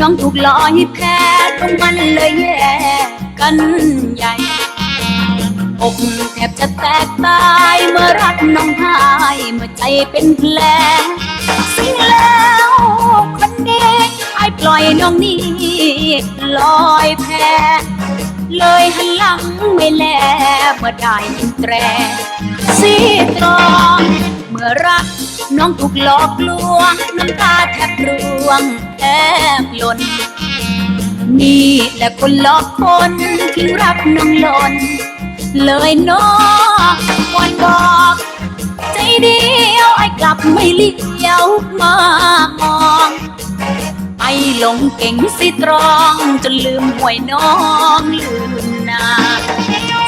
น้องถูกลอยแพ้ตรงมันเลยแย่กันใหญ่อกแทบจะแตกตายเมื่อรักน้องหายเมื่อใจเป็นแผลสิ่งแล้วคนนี้ไอ้ปล่อยน้องนี่ลอยแพเลยหันหลังไม่แลเมื่อได้ยินแตรสีตรอง มื่อรัก น้องถูกหลอกลวง น้ำตาแทบร่วงแทบหล่นนี่แหละคนหลอกคนที่รักน้องหล่นเลยน้องก่อนบอก ใจเดียวไอ้กลับไม่เลี้ยวมามองไปหลงเก่งสิตรอง จนลืมหวยน้องลืมนา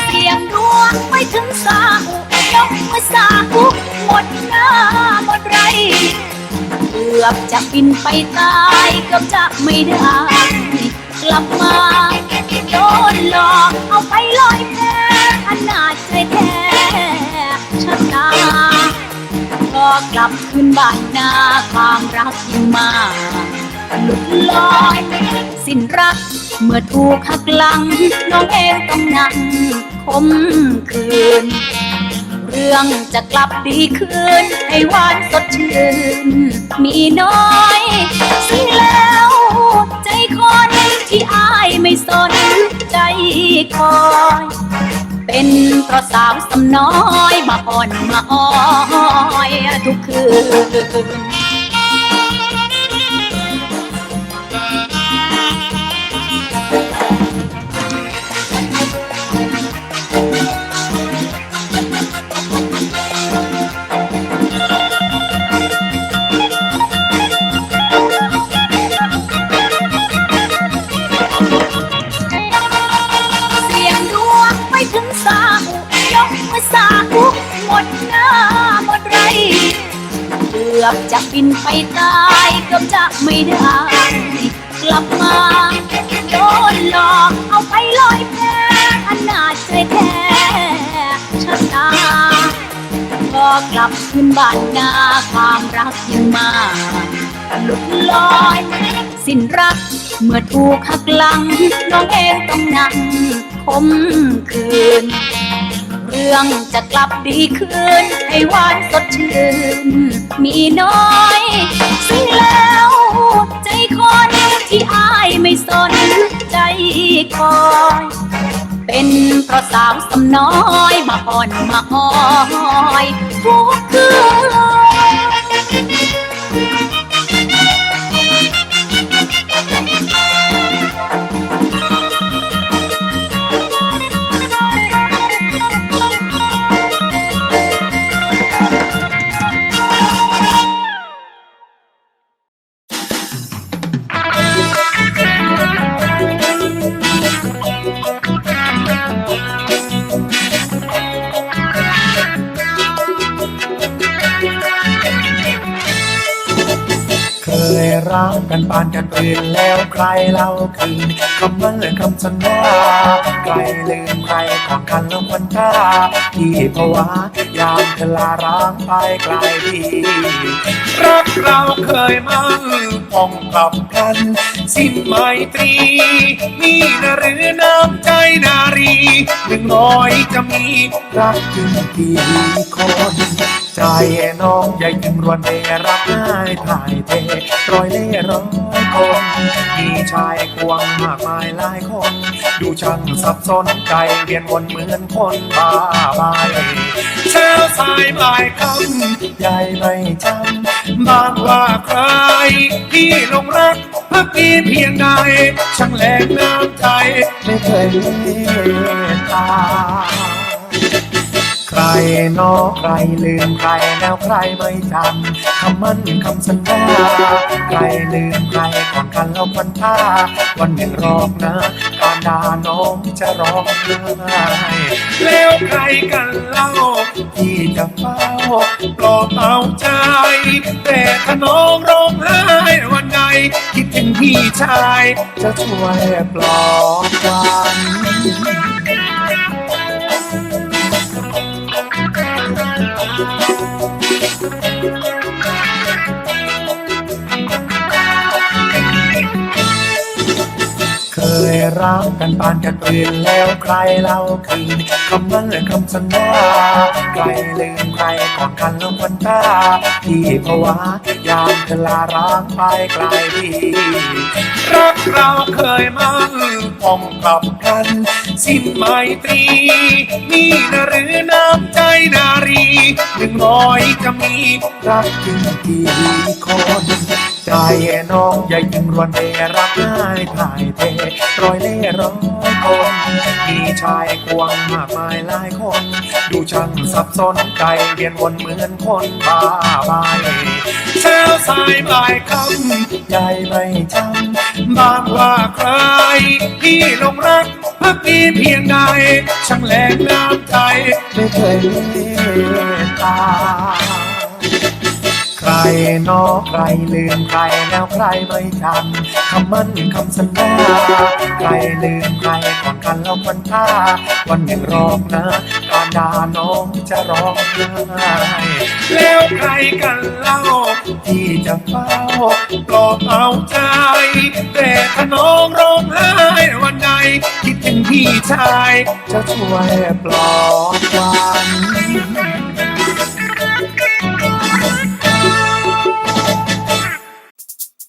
เสียงดวงไม่ถึงสาหุ ยกมาสาหุหมดหน้าหมดไร เกือบจะบินไปตายเกือบจะไม่ได้กลับมาโดนหลอกเอาไปลอยแพอนาจใจแท้ชะตาพอกลับคืนบ้านนาความรักยิ่งมาหลุดลอย สิ้นรัก เมื่อถูกหักหลัง น้องเองต้องนั่งคมคืน เรื่องจะกลับดีคืนให้หวานสดชื่น มีน้อยสิ้นแล้ว ใจคนที่อายไม่สนใจคอย เป็นเพราะสาวสำน้อยมาอ่อนมาอ้อยทุกคืน สาหุกหมดหน้าหมดไร เกือบจะบินไปตายเกือบจะไม่ได้กลับมาโดนหลอกเอาไปลอยแพอนาจใจแท้ชะตาพอกลับคืนบ้านนาความรักยังมาหลุดลอย สิ้นรัก เมื่อถูกหักหลัง น้องเองต้องนั่งคมคืน เรื่องจะกลับดีคืนให้หวานสดชื่น มีน้อยสิ้นแล้วใจคนที่อายไม่สนใจคอยเป็นเพราะสาวสำน้อยมาอ่อนมาอ้อยทุกคืน ยรักกันปานกันปืนแล้วใครเล่าคืนคำมั่นและคำสัญญาใครลืมใครของกันแล้วคนท่าที่ภาวะ ยามเธอลาร้างไปไกลดีรักเราเคยมั่นปองกลับกัน สิ้นไมตรีมีนะหรือน้ำใจนารีหนึ่งร้อยจะมีรักถึงกี่คนใจน้องใหญ่ถึงรวนเรรักง่ายถ่ายเทรอยเล่ร้อยคนมีชายควงมากมายหลายคน ดูช่างสับสนใจเวียนวนเหมือนคนบ้าใบ เช้าสายบ่ายคำใหญ่ไม่จำบางว่าใครที่ลงรักพักดีเพียงใดช่างแรงน้ำใจไม่เคยเมตตาใครนอใครลืมใครแล้วใครไม่จำคำมั่นคำสัญญาใครลืมใครก่อนกันแล้ววันท่าวันหนึ่งรอบนะก ด่าน้องจะร้องไห้แล้วใครกันเล่าที่จะเฝ้าปลอบเอาใจ แต่ถ้าน้องร้องไห้วันใดคิดถึงพี่ชาย จะช่วยปลอบ ใจรักกันปานกันเปลี่ยนแล้วใครเล่าคืนคำมั่นคำสัญญาใครลืมใครก่อนกันแล้ววันตาที่ภาวะยามเธอลาร้างไปไกลดีรักเราเคยมั่นพองกลับกันสิ้นไมตรี นี่นะหรือน้ำใจนารีหนึ่งร้อยจะมีรักถึงกี่คน ใจน้องอย่ายิ่งรวนเดรักง่ายถ่ายเทรอยเล่ร้อยคน มีชายควงมากมายหลายคน ดูช่างสับสนใจเวียนวนเหมือนคนบ้าใบเช้าสายบ่ายคำใจไม่จำบางว่าใครที่ลงรักพักดีเพียงใดช่างแรงน้ำใจไม่เคยเมตตา นอใครลืมใครแล้วใครไม่จำคำมั่นคำสัญญาใครลืมใครก่อนกันแล้ววันท่าวันหนึ่งรอบนะการด่าน้องจะร้องไห้แล้วใครกันเล่า ที่จะเฝ้าปลอบเอาใจ แต่ถ้าน้องร้องไห้วันใดคิดถึงพี่ชายจะช่วยปลอบ